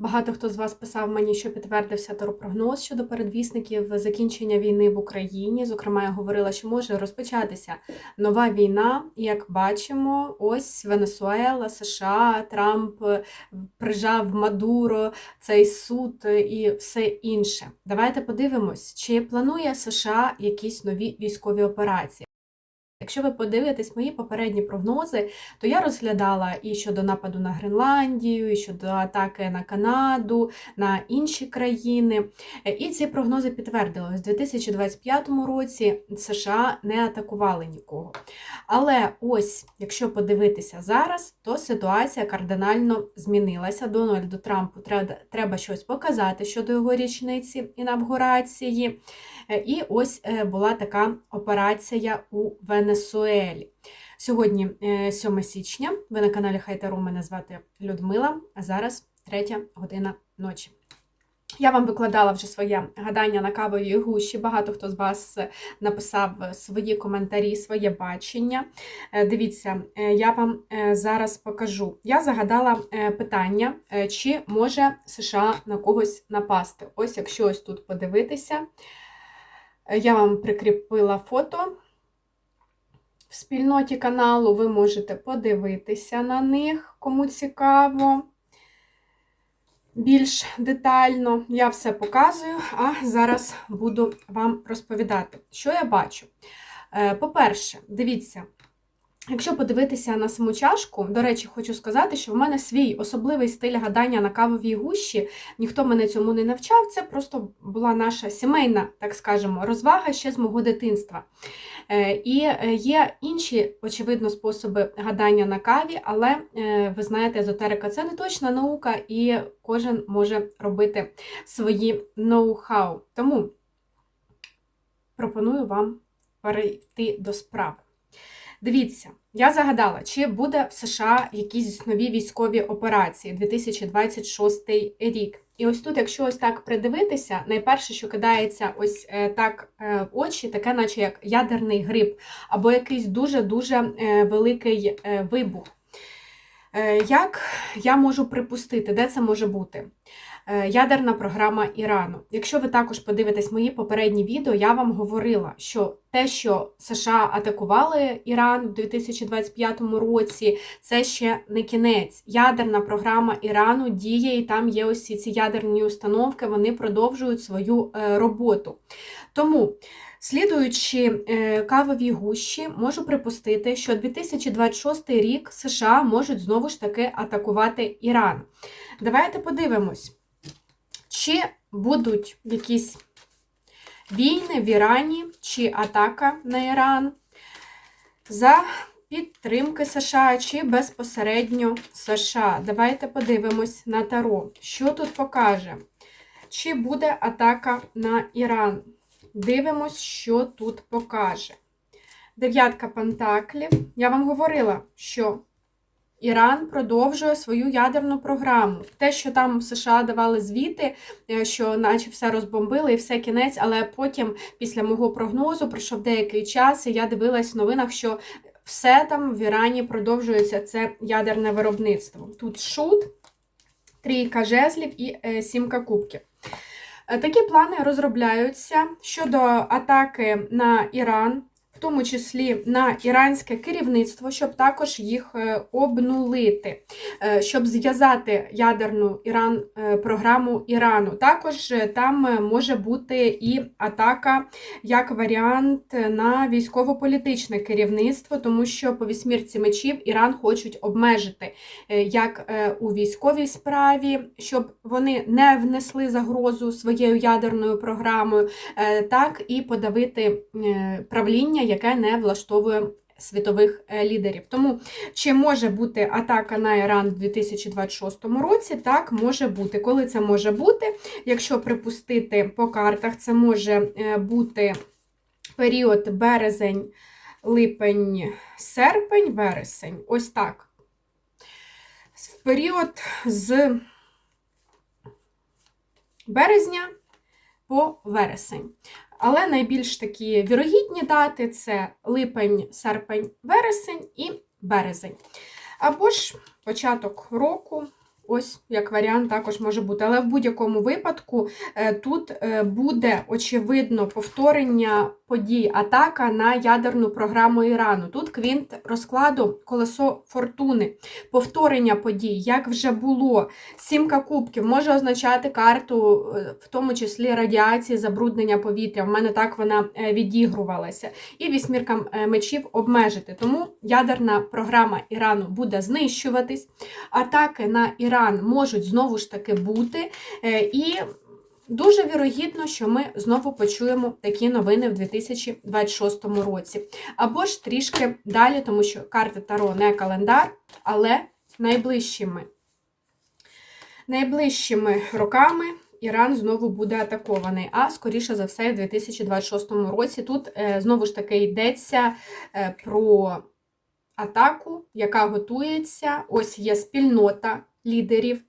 Багато хто з вас писав мені, що підтвердився теропрогноз щодо передвісників закінчення війни в Україні. Зокрема, я говорила, що може розпочатися нова війна. Як бачимо, ось Венесуела, США, Трамп прижав Мадуро, цей суд і все інше. Давайте подивимось, чи планує США якісь нові військові операції. Якщо ви подивитесь мої попередні прогнози, то я розглядала і щодо нападу на Гренландію, і щодо атаки на Канаду, на інші країни. І ці прогнози підтвердились. У 2025 році США не атакували нікого. Але ось, якщо подивитися зараз, то ситуація кардинально змінилася. Дональду Трампу треба, щось показати щодо його річниці інавгурації. Е, І ось е, була така операція у Венесуелі. Сьогодні е, 7 січня. Ви на каналі Хайтару. Мене звати Людмила, а зараз 3 година ночі. Я вам викладала вже своє гадання на кавовій гущі. Багато хто з вас е, написав свої коментарі, своє бачення. Е, Дивіться, е, я вам е, зараз покажу. Я загадала е, питання, е, чи може США на когось напасти. Ось, якщо ось тут подивитися, е, я вам прикріпила фото в спільноті каналу. Ви можете подивитися на них, кому цікаво. Більш детально я все показую, а зараз буду вам розповідати, що я бачу. Е, По-перше, дивіться, якщо подивитися на саму чашку, до речі, хочу сказати, що в мене свій особливий стиль гадання на кавовій гущі. Ніхто мене цьому не навчав. Це просто була наша сімейна, так скажемо, розвага ще з мого дитинства. Е, І е, є інші, очевидно, способи гадання на каві, але е, ви знаєте, езотерика це не точна наука, і кожен може робити свої ноу-хау. Тому пропоную вам перейти до справи. Дивіться, я загадала, чи буде в США якісь нові військові операції 2026 рік. І ось тут, якщо ось так придивитися, найперше, що кидається ось е, так е, в очі, таке, наче як ядерний гриб, або якийсь дуже-дуже е, великий е, вибух. Е, Як я можу припустити, де це може бути? Е, Ядерна програма Ірану. Якщо ви також подивитесь мої попередні відео, я вам говорила, що те, що США атакували Іран у 2025 році, це ще не кінець. Ядерна програма Ірану діє, і там є ось ці ядерні установки, вони продовжують свою е, роботу. Тому. Слідуючи е, кавовій гущі, можу припустити, що 2026 рік США можуть знову ж таки атакувати Іран. Давайте подивимось, чи будуть якісь війни в Ірані, чи атака на Іран за підтримки США, чи безпосередньо США. Давайте подивимось на Таро. Що тут покаже? Чи буде атака на Іран? Дивимось, що тут покаже. Дев'ятка пентаклів. Я вам говорила, що Іран продовжує свою ядерну програму. Те, що там в США давали звіти, е, що наче все розбомбили і все кінець, але потім, після мого прогнозу, пройшов деякий час, і я дивилась в новинах, що все там в Ірані продовжується це ядерне виробництво. Тут шут, трійка жезлів і е, сімка кубків. Е, Такі плани розробляються щодо атаки на Іран, тому числі на іранське керівництво, щоб також їх е, обнулити, е, щоб зв'язати ядерну Іран, е, програму Ірану. Також там може бути і атака як варіант на військово-політичне керівництво, тому що по вісьмірці мечів Іран хочуть обмежити як у військовій справі, щоб вони не внесли загрозу своєю ядерною програмою, так і подавити правління, яке не влаштовує світових е, лідерів. Тому чи може бути атака на Іран в 2026 році? Так, може бути. Коли це може бути? Якщо припустити по картах, це може е, бути період березень, липень, серпень, вересень. Ось так. В період з березня по вересень. Але найбільш такі вірогідні дати це липень, серпень, вересень і березень. Або ж початок року, ось як варіант також може бути. Але в будь-якому випадку е, тут е, буде очевидно повторення подій, атака на ядерну програму Ірану. Тут квінт розкладу колесо фортуни, повторення подій, як вже було. Сімка кубків може означати карту, е, в тому числі радіації, забруднення повітря. В мене так вона відігрувалася. І вісьмірка мечів обмежити. Тому ядерна програма Ірану буде знищуватись. Атаки на Іран можуть знову ж таки бути. Е, І дуже вірогідно, що ми знову почуємо такі новини в 2026 році. Або ж трішки далі, тому що карти Таро не календар, але найближчими. Найближчими роками Іран знову буде атакований, а скоріше за все, в 2026 році тут е, знову ж таки йдеться е, про атаку, яка готується. Ось є спільнота лідерів,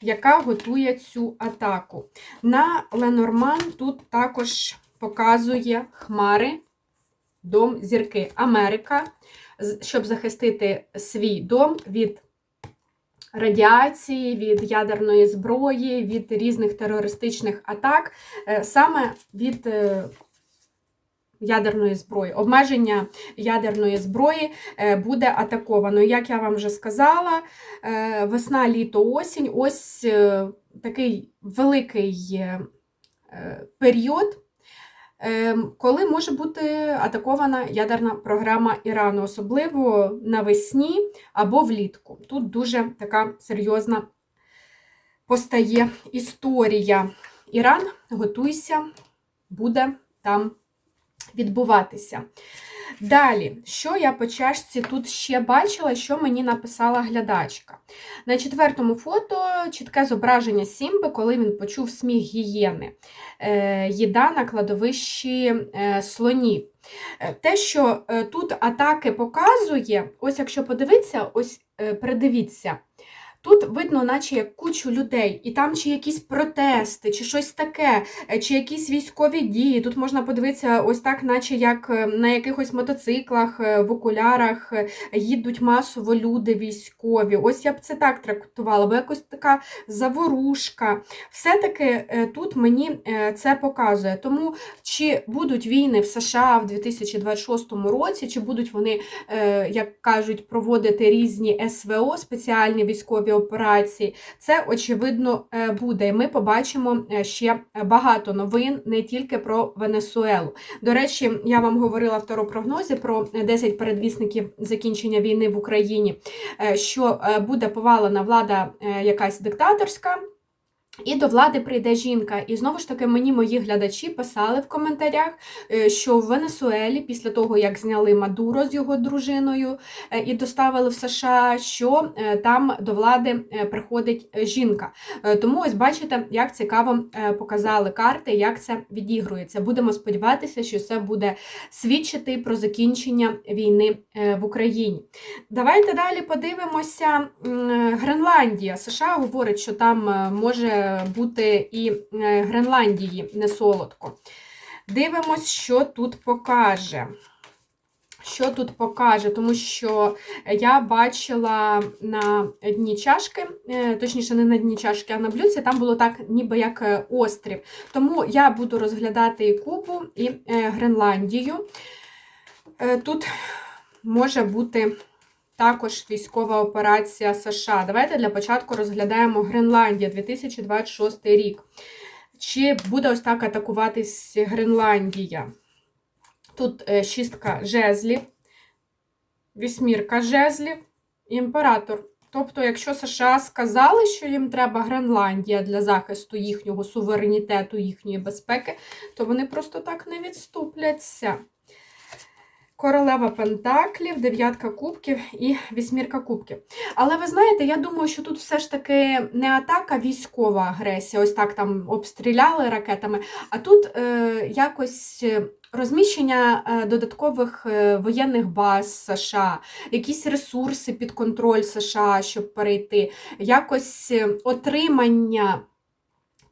яка готує цю атаку. На Ленорман тут також показує хмари, дом зірки Америка, щоб захистити свій дом від радіації, від ядерної зброї, від різних терористичних атак, е, саме від е, ядерної зброї. Обмеження ядерної зброї е, буде атаковано. Як я вам вже сказала, е, весна, літо, осінь ось е, такий великий період. Коли може бути атакована ядерна програма Ірану, особливо навесні або влітку. Тут дуже така серйозна постає історія. Іран, готуйся, буде там відбуватися. Далі, що я по чашці тут ще бачила, що мені написала глядачка. На четвертому фото чітке зображення Сімби, коли він почув сміх гієни. Е, їда на кладовищі е, слонів. Е, Те, що тут атаки показує, ось якщо подивитися, ось придивіться. Тут видно, наче як кучу людей, і там чи якісь протести, чи щось таке, е, чи якісь військові дії. Тут можна подивитися, ось так, наче як е, на якихось мотоциклах, е, в окулярах їдуть масово люди військові. Ось я б це так трактувала, бо якось така заворушка. Все-таки тут мені це показує. Тому чи будуть війни в США в 2026 році, чи будуть вони, як кажуть, проводити різні СВО, спеціальні військові операції, це очевидно е, буде. І ми побачимо е, ще багато новин не тільки про Венесуелу. До речі, я вам говорила в таропрогнозі про 10 передвісників закінчення війни в Україні, е, що буде повалена влада якась диктаторська. І до влади прийде жінка. І знову ж таки, мені мої глядачі писали в коментарях, е, що в Венесуелі, після того, як зняли Мадуро з його дружиною е, і доставили в США, що е, там до влади приходить жінка. Тому ось бачите, як цікаво показали карти, як це відігрується. Будемо сподіватися, що це буде свідчити про закінчення війни в Україні. Давайте далі подивимося. Гренландія. США говорить, що там може бути і е, Гренландії не солодко. Дивимось, що тут покаже. Що тут покаже, тому що я бачила на дні чашки, е, точніше, не на дні чашки, а на блюдці, там було так, ніби як е, острів. Тому я буду розглядати і Кубу, і е, Гренландію. Е, Тут може бути також військова операція США. Давайте для початку розглядаємо Гренландія 2026 рік. Чи буде ось так атакуватись Гренландія? Тут е, шістка жезлів, вісьмірка жезлів, імператор. Тобто, якщо США сказали, що їм треба Гренландія для захисту їхнього суверенітету, їхньої безпеки, то вони просто так не відступляться. Королева Пентаклів, дев'ятка кубків і вісьмірка кубків. Але ви знаєте, я думаю, що тут все ж таки не атака, військова агресія, ось так там обстріляли ракетами, а тут е, якось е, розміщення е, додаткових е, воєнних баз США, якісь ресурси під контроль США, щоб перейти, якось отримання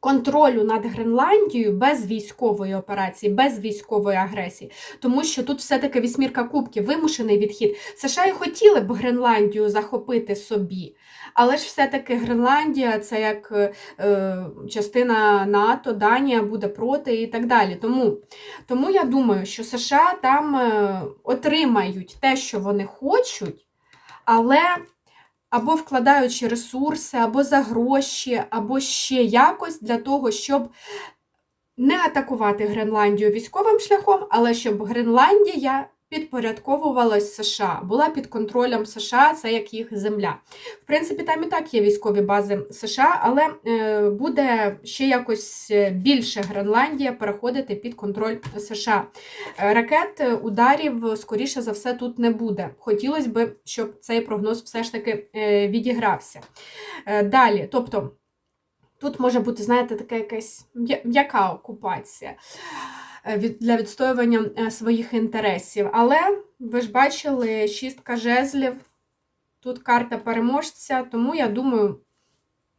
контролю над Гренландією без військової операції, без військової агресії. Тому що тут все-таки вісьмірка кубків, вимушений відхід. США і хотіли б Гренландію захопити собі, але ж все-таки Гренландія це як е, частина НАТО, Данія буде проти і так далі. Тому, тому я думаю, що США там е, отримають те, що вони хочуть, але або вкладаючи ресурси, або за гроші, або ще якось для того, щоб не атакувати Гренландію військовим шляхом, але щоб Гренландія підпорядковувалась США, була під контролем США, це як їх земля. В принципі, там і так є військові бази США, але е, буде ще якось більше Гренландія переходити під контроль США. Е, Ракет, е, ударів, скоріше за все, тут не буде. Хотілося б, щоб цей прогноз все ж таки е, відігрався. Е, Далі, тобто. Тут може бути, знаєте, така якась м'яка окупація е, для відстоювання е, своїх інтересів. Але ви ж бачили, шістка жезлів, тут карта переможця, тому я думаю,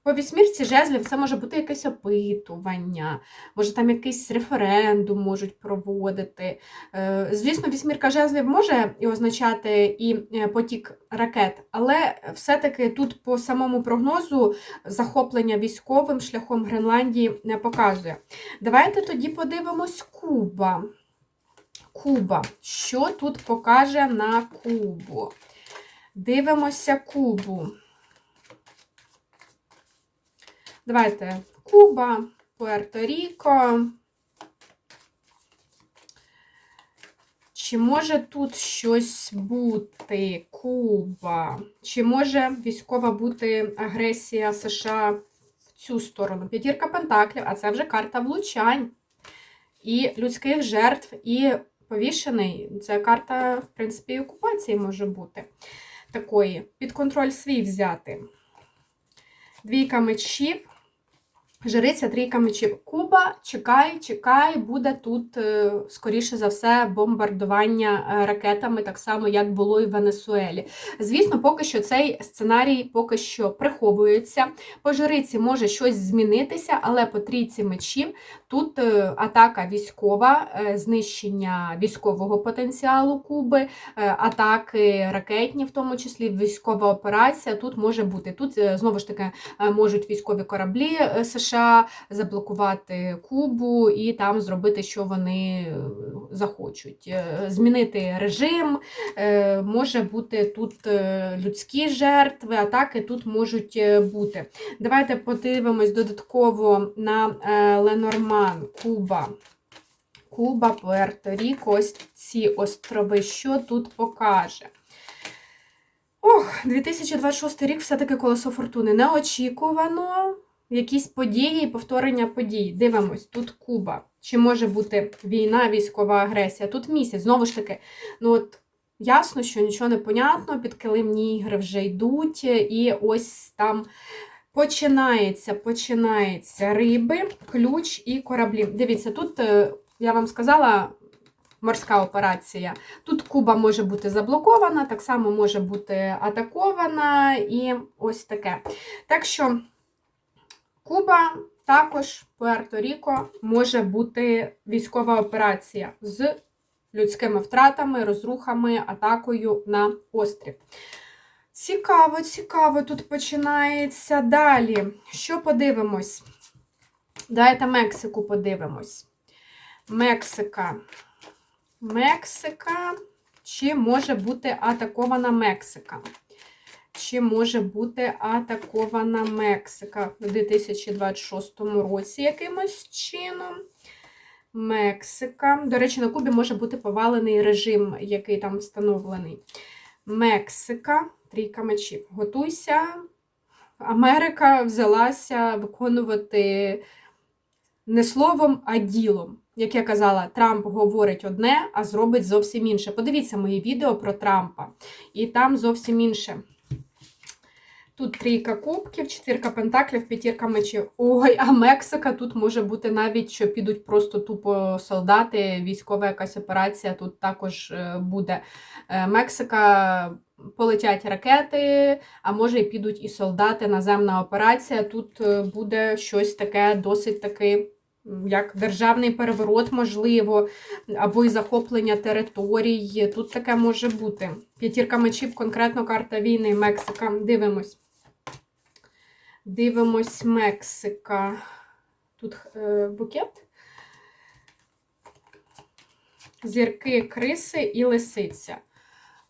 по вісьмірці жезлів це може бути якесь опитування, може там якийсь референдум можуть проводити. Е, Звісно, вісьмірка жезлів може і означати і е, потік ракет, але все-таки тут по самому прогнозу захоплення військовим шляхом Гренландії не показує. Давайте тоді подивимось Куба. Куба. Що тут покаже на Кубу? Дивимося Кубу. Давайте Куба, Пуерто-Ріко. Чи може тут щось бути? Куба? Чи може військова бути агресія США в цю сторону? П'ятірка Пентаклів, а це вже карта влучань і людських жертв, і повішений. Це карта, в принципі, окупації може бути такої. Під контроль свій взяти. Двійка мечів. Жриця трійка мечів. Куба, чекай, чекай, буде тут, е, скоріше за все, бомбардування е, ракетами, так само, як було і в Венесуелі. Звісно, поки що цей сценарій поки що приховується. По жриці може щось змінитися, але по трійці мечів тут е, атака військова, знищення військового потенціалу Куби, атаки ракетні, в тому числі військова операція. Тут може бути. Тут знову ж таки можуть військові кораблі е, США заблокувати Кубу і там зробити, що вони е, захочуть. Е, Змінити режим, е, може бути тут людські жертви, атаки тут можуть бути. Давайте подивимось додатково на Ленорман, Куба. Куба, Пуерто-Ріко, ось ці острови, що тут покаже. Ох, 2026 рік все-таки колесо фортуни. Неочікувано. Якісь події повторення подій. Дивимось, тут Куба. Чи може бути війна, військова агресія? Тут місяць. Знову ж таки, ну от ясно, що нічого не понятно, підкилимні ігри вже йдуть, і ось там починається, починається риби, ключ і кораблі. Дивіться, тут е, я вам сказала. Морська операція. Тут Куба може бути заблокована, так само може бути атакована і ось таке. Так що Куба, також Пуерто-Ріко може бути військова операція з людськими втратами, розрухами, атакою на острів. Цікаво, цікаво, тут починається далі. Що подивимось? Давайте Мексику подивимось. Мексика. Мексика. Чи може бути атакована Мексика? Чи може бути атакована Мексика в 2026 році якимось чином? Мексика. До речі, на Кубі може бути повалений режим, який там встановлений. Мексика, трійка мечів. Готуйся. Америка взялася виконувати не словом, а ділом. Як я казала, Трамп говорить одне, а зробить зовсім інше. Подивіться мої відео про Трампа. І там зовсім інше. Тут трійка кубків, четвірка пентаклів, п'ятірка мечів. Ой, а Мексика тут може бути навіть, що підуть просто тупо солдати, військова якась операція тут також е, буде. Е, Мексика полетять ракети, а може і підуть і солдати, наземна операція. Тут е, буде щось таке досить таки. Як державний переворот, можливо, або й захоплення територій. Тут таке може бути. П'ятірка мечів, конкретно карта війни, Мексика. Дивимось. Дивимось Мексика. Тут е, букет. Зірки, криси і лисиця.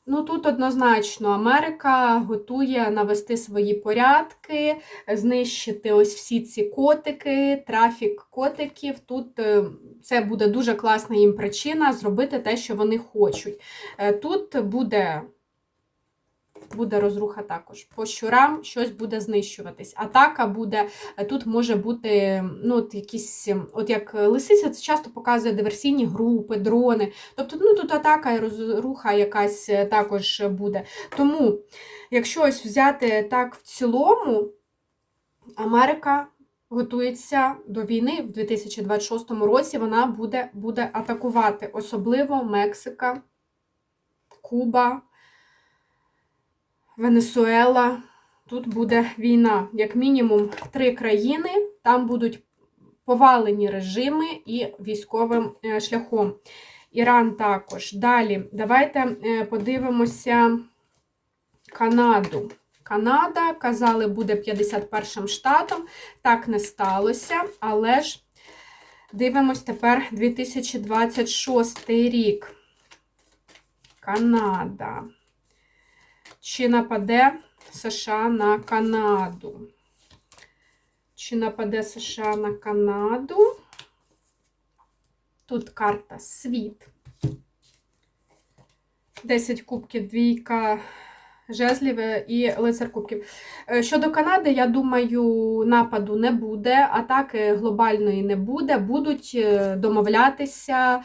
Ну, тут однозначно Америка готує навести свої порядки, знищити ось всі ці котики, трафік котиків. Тут е, це буде дуже класна їм причина зробити те, що вони хочуть. Е, Тут буде буде розруха також. По щурам щось буде знищуватись. Атака буде, тут може бути ну, от якісь, от як лисиця, це часто показує диверсійні групи, дрони. Тобто ну, тут атака і розруха якась е, також буде. Тому, якщо ось взяти так в цілому, Америка. Готується до війни в 2026 році, вона буде, буде атакувати, особливо Мексика, Куба, Венесуела. Тут буде війна. Як мінімум три країни, там будуть повалені режими і військовим е, шляхом. Іран також. Далі, давайте е, подивимося Канаду. Канада, казали, буде 51 штатом. Так не сталося, але ж дивимось тепер 2026 рік. Канада. Чи нападе США на Канаду? Чи нападе США на Канаду? Тут карта світ. 10 кубків, двійка жезлів і лицар кубків. Е, Щодо Канади, я думаю, нападу не буде, атаки глобальної не буде, будуть е, домовлятися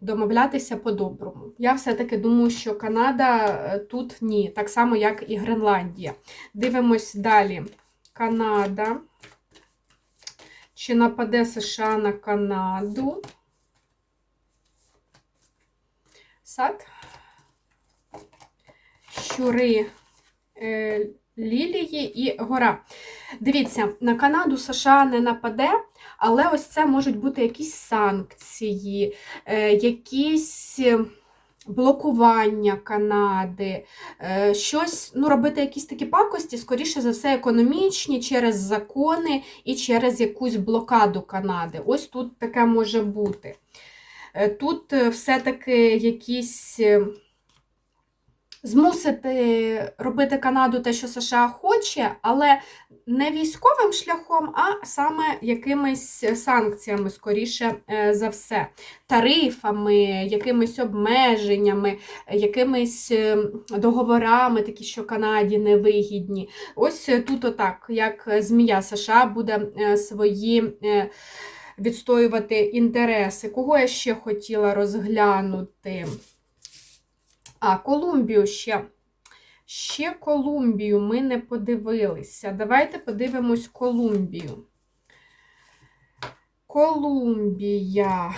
домовлятися по-доброму. Я все-таки думаю, що Канада е, тут ні, так само, як і Гренландія. Дивимось далі. Канада. Чи нападе США на Канаду? Сад. Щури е, лілії і гора. Дивіться, на Канаду США не нападе, але ось це можуть бути якісь санкції, е, якісь блокування Канади, е, щось, ну, робити якісь такі пакості, скоріше за все, економічні, через закони і через якусь блокаду Канади. Ось тут таке може бути. Е, Тут е, все-таки якісь. Е, Змусити робити Канаду те, що США хоче, але не військовим шляхом, а саме якимись санкціями, скоріше е, за все, тарифами, якимись обмеженнями, якимись е, договорами, такі, що Канаді невигідні. Ось тут, отак, як змія США буде е, свої. е, Відстоювати інтереси. Кого я ще хотіла розглянути? А, Колумбію ще. Ще Колумбію ми не подивилися. Давайте подивимось Колумбію. Колумбія.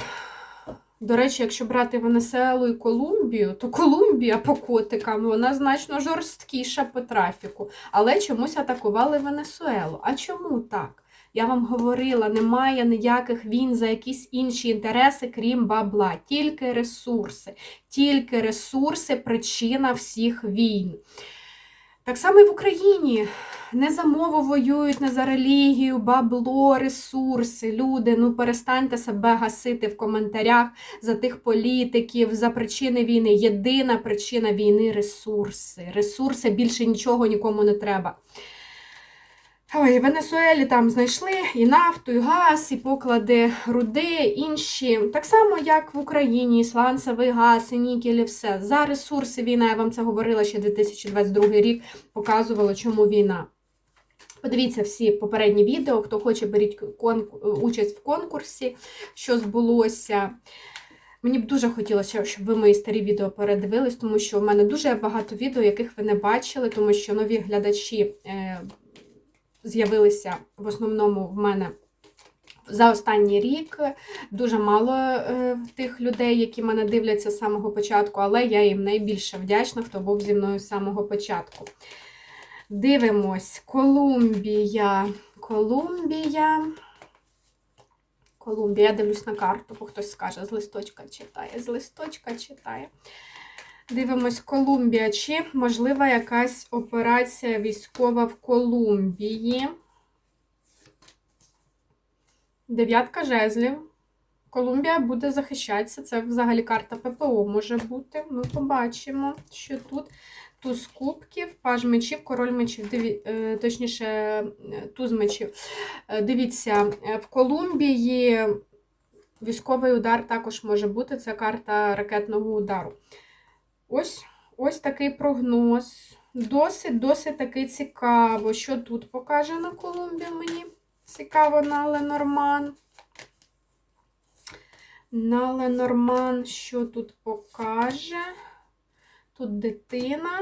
До речі, якщо брати Венесуелу і Колумбію, то Колумбія по котикам вона значно жорсткіша по трафіку. Але чомусь атакували Венесуелу. А чому так? Я вам говорила, немає ніяких війн за якісь інші інтереси, крім бабла, тільки ресурси. Тільки ресурси причина всіх війн. Так само і в Україні. Не за мову воюють, не за релігію, бабло, ресурси. Люди, ну перестаньте себе гасити в коментарях за тих політиків, за причини війни. Єдина причина війни ресурси. Ресурси більше нічого нікому не треба. Ой, в Венесуелі там знайшли і нафту, і газ, і поклади руди, інші. Так само, як в Україні, і сланцевий газ, і нікель, і все. За ресурси війна, я вам це говорила ще 2022 рік, показувала, чому війна. Подивіться всі попередні відео, хто хоче, беріть участь в конкурсі, що збулося. Мені б дуже хотілося, щоб ви мої старі відео передивились, тому що в мене дуже багато відео, яких ви не бачили, тому що нові глядачі е, з'явилися в основному в мене За останній рік дуже мало е, тих людей, які мене дивляться з самого початку, але я їм найбільше вдячна, хто був зі мною з самого початку. Дивимось, Колумбія. Колумбія. Колумбія. Я дивлюсь на карту, бо хтось скаже, з листочка читає, з листочка читає. Дивимось, Колумбія. Чи можлива якась операція військова в Колумбії? Дев'ятка жезлів. Колумбія буде захищатися. Це взагалі карта ППО може бути. Ми побачимо, що тут туз кубків, паж мечів, король мечів, Диві... е, точніше, е, туз мечів. Е, Дивіться, в Колумбії військовий удар також може бути. Це карта ракетного удару. Ось ось такий прогноз. Досить, досить таки цікаво, що тут покаже на Колумбію мені. Цікаво на Ленорман. На Ленорман, що тут покаже? Тут дитина,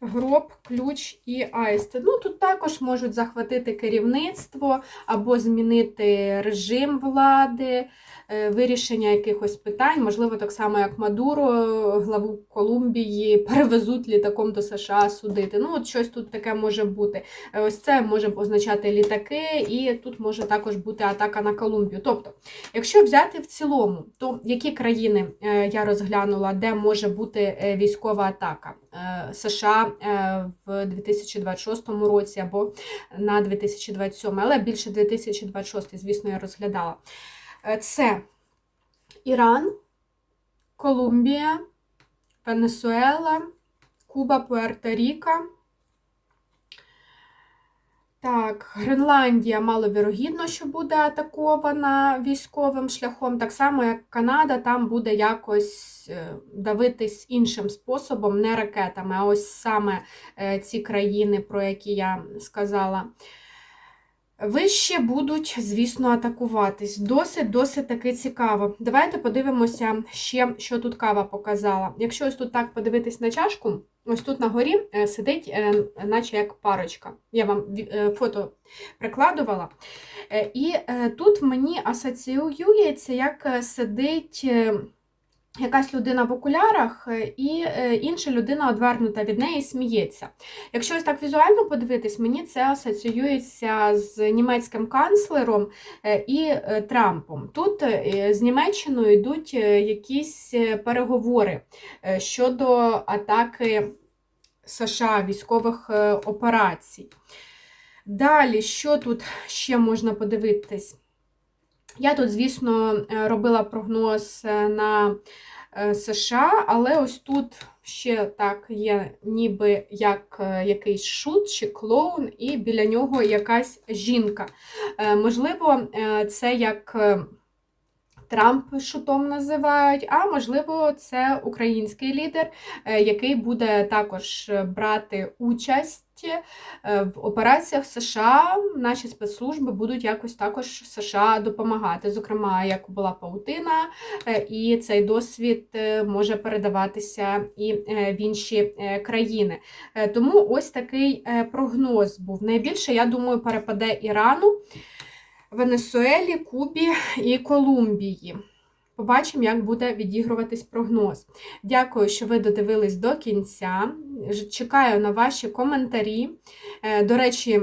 гроб, ключ і аїсти. Ну, тут також можуть захватити керівництво або змінити режим влади, е, вирішення якихось питань. Можливо, так само, як Мадуро, главу Колумбії, перевезуть літаком до США судити. Ну, от щось тут таке може бути. Е, Ось це може означати літаки, і тут може також бути атака на Колумбію. Тобто, якщо взяти в цілому, то які країни е, я розглянула, де може бути військова атака? США в 2026 році або на 2027, але більше 2026, звісно, я розглядала. Е, Це Іран, Колумбія, Венесуела, Куба, Пуерто-Ріка. Так, Гренландія маловірогідно, що буде атакована військовим шляхом. Так само, як Канада, там буде якось е, давитись іншим способом, не ракетами, а ось саме е, ці країни, про які я сказала. Вище будуть, звісно, атакуватись. Досить, досить таки цікаво. Давайте подивимося ще, що тут кава показала. Якщо ось тут так подивитись на чашку, ось тут на горі е, сидить, е, наче як парочка. Я вам е, фото прикладувала. І тут мені асоціюється, як сидить. Якась людина в окулярах, е, і е, інша людина одвернута від неї сміється. Якщо ось так візуально подивитись, мені це асоціюється з німецьким канцлером е, і Трампом. Тут з Німеччиною йдуть якісь переговори щодо атаки США, військових операцій. Далі, що тут ще можна подивитись? Я тут, звісно, е, робила прогноз е, на е, США, але ось тут ще так є ніби як якийсь шут чи клоун, і біля нього якась жінка. Можливо, це як Трамп шутом називають, а можливо, це український лідер, який буде також брати участь е, в операціях США. Наші спецслужби будуть якось також США допомагати. Зокрема, як була паутина, е, і цей досвід е, може передаватися і в інші країни. Тому ось такий прогноз був. Найбільше, я думаю, перепаде Ірану. Венесуелі, Кубі і Колумбії. Побачимо, як буде відігруватись прогноз. Дякую, що ви додивились до кінця. Чекаю на ваші коментарі. Е, До речі,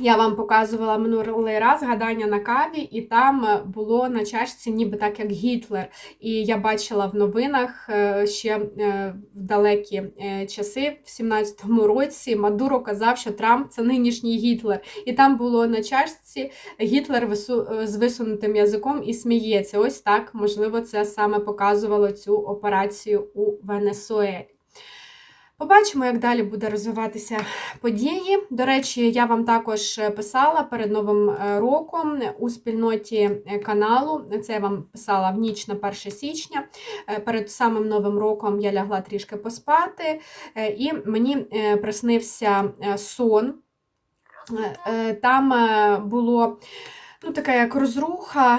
я вам показувала минулий раз гадання на каві, і там е, було на чашці ніби так, як Гітлер. І я бачила в новинах е, ще е, в далекі часи, в 17-му році, Мадуро казав, що Трамп це нинішній Гітлер. І там було на чашці Гітлер з висунутим язиком і сміється. Ось так, можливо, це саме показувало цю операцію у Венесуелі. Побачимо, як далі буде розвиватися події. До речі, я вам також писала перед Новим е, роком у спільноті е, каналу. Це я вам писала в ніч на 1 січня. Е, Перед самим Новим роком я лягла трішки поспати, е, і мені е, приснився е, сон. Е, е, Там е, було ну, така як розруха,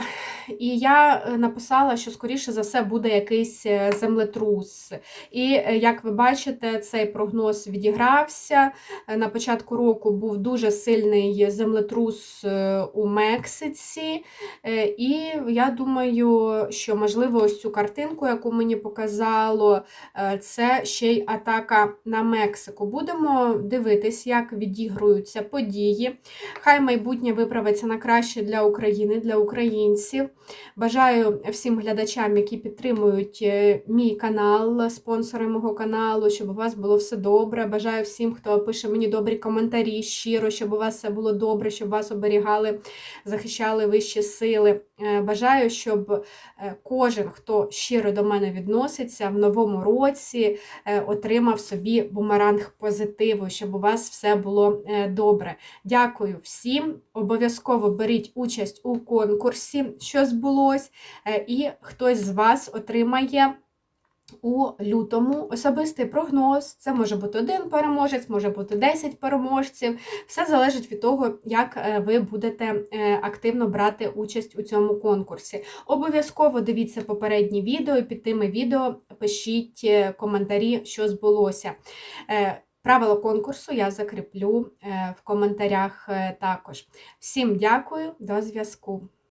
і я е, написала, що скоріше за все буде якийсь е, землетрус. І е, як ви бачите, цей прогноз відігрався. На початку року був дуже сильний землетрус у Мексиці. І я думаю, що можливо ось цю картинку, яку мені показало, це ще й атака на Мексику. Будемо дивитись, як відігруються події. Хай майбутнє виправиться на краще для України, для українців. Бажаю всім глядачам, які підтримують е, мій канал, спонсори мого каналу, щоб у вас було все добре. Бажаю всім, хто пише мені добрі коментарі, щиро, щоб у вас все було добре, щоб вас оберігали, захищали вищі сили. Е, Бажаю, щоб е, кожен, хто щиро до мене відноситься, в новому році е, отримав собі бумеранг позитиву, щоб у вас все було добре. Дякую всім. Обов'язково беріть участь у конкурсі, що збулось, і хтось з вас отримає. У лютому особистий прогноз. Це може бути один переможець, може бути 10 переможців. Все залежить від того, як е, ви будете е, активно брати участь у цьому конкурсі. Обов'язково дивіться попередні відео, під тими відео пишіть е, коментарі, що збулося. Правила конкурсу я закріплю в коментарях також. Всім дякую, до зв'язку.